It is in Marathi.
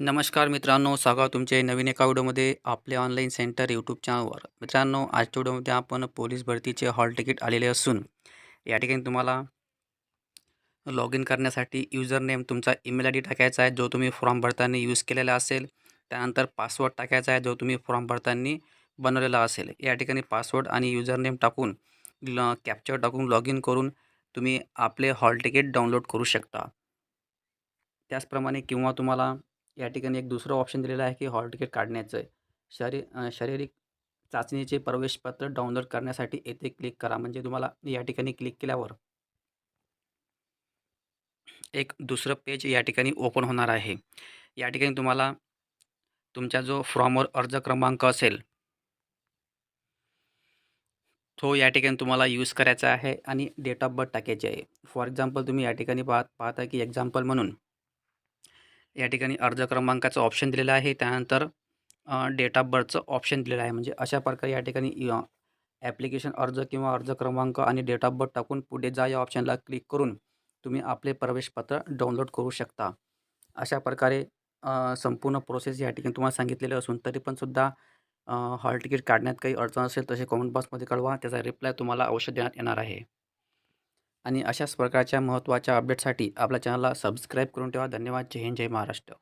नमस्कार मित्रांनो स्वागत तुमचे नवीन एका व्हिडिओमध्ये आपले ऑनलाईन सेंटर यूट्यूब चॅनलवर मित्रांनो आजच्या व्हिडिओमध्ये आपण पोलीस भरतीचे हॉल तिकीट आलेले असून या ठिकाणी तुम्हाला लॉग इन करण्यासाठी युजर नेम तुमचा ईमेल आय डी टाकायचा आहे जो तुम्ही फॉर्म भरताना यूज केलेला असेल. त्यानंतर पासवर्ड टाकायचा आहे जो तुम्ही फॉर्म भरताना बनवलेला असेल. या ठिकाणी पासवर्ड आणि युजर नेम टाकून ल कॅप्चर टाकून लॉग इन करून तुम्ही आपले हॉल तिकीट डाउनलोड करू शकता. त्याचप्रमाणे किंवा तुम्हाला या ठिकाणी एक दुसरं ऑप्शन दिलेलं आहे की हॉल तिकीट काढण्याचं आहे. शरी शारीरिक चाचणीचे प्रवेशपत्र डाउनलोड करण्यासाठी येथे क्लिक करा. म्हणजे तुम्हाला या ठिकाणी क्लिक केल्यावर एक दुसरं पेज या ठिकाणी ओपन होणार आहे. या ठिकाणी तुम्हाला तुमचा जो फॉर्मवर अर्ज क्रमांक असेल तो या ठिकाणी तुम्हाला यूज करायचा आहे आणि डेट ऑफ बर्थ टाकायची आहे. फॉर एक्झाम्पल तुम्ही या ठिकाणी पाहत पाहता की एक्झाम्पल म्हणून या ठिकाणी अर्ज क्रमांकाचं ऑप्शन दिलेलं आहे. त्यानंतर डेट ऑफ बर्थचं ऑप्शन दिलेलं आहे. म्हणजे अशा प्रकारे या ठिकाणी ॲप्लिकेशन अर्ज किंवा अर्ज क्रमांक आणि डेट ऑफ बर्थ टाकून पुढे जा या ऑप्शनला क्लिक करून तुम्ही आपले प्रवेशपत्र डाउनलोड करू शकता. अशा प्रकारे संपूर्ण प्रोसेस या ठिकाणी तुम्हाला सांगितलेलं असून तरी पण सुद्धा हॉल तिकीट काढण्यात काही अडचण असेल तसे कमेंट बॉक्समध्ये कळवा. त्याचा रिप्लाय तुम्हाला अवश्य देण्यात येणार आहे. आणि अशाच प्रकारच्या महत्त्वाच्या अपडेटसाठी आपल्या चॅनलला सबस्क्राईब करून ठेवा. धन्यवाद. जय हिंद जय महाराष्ट्र.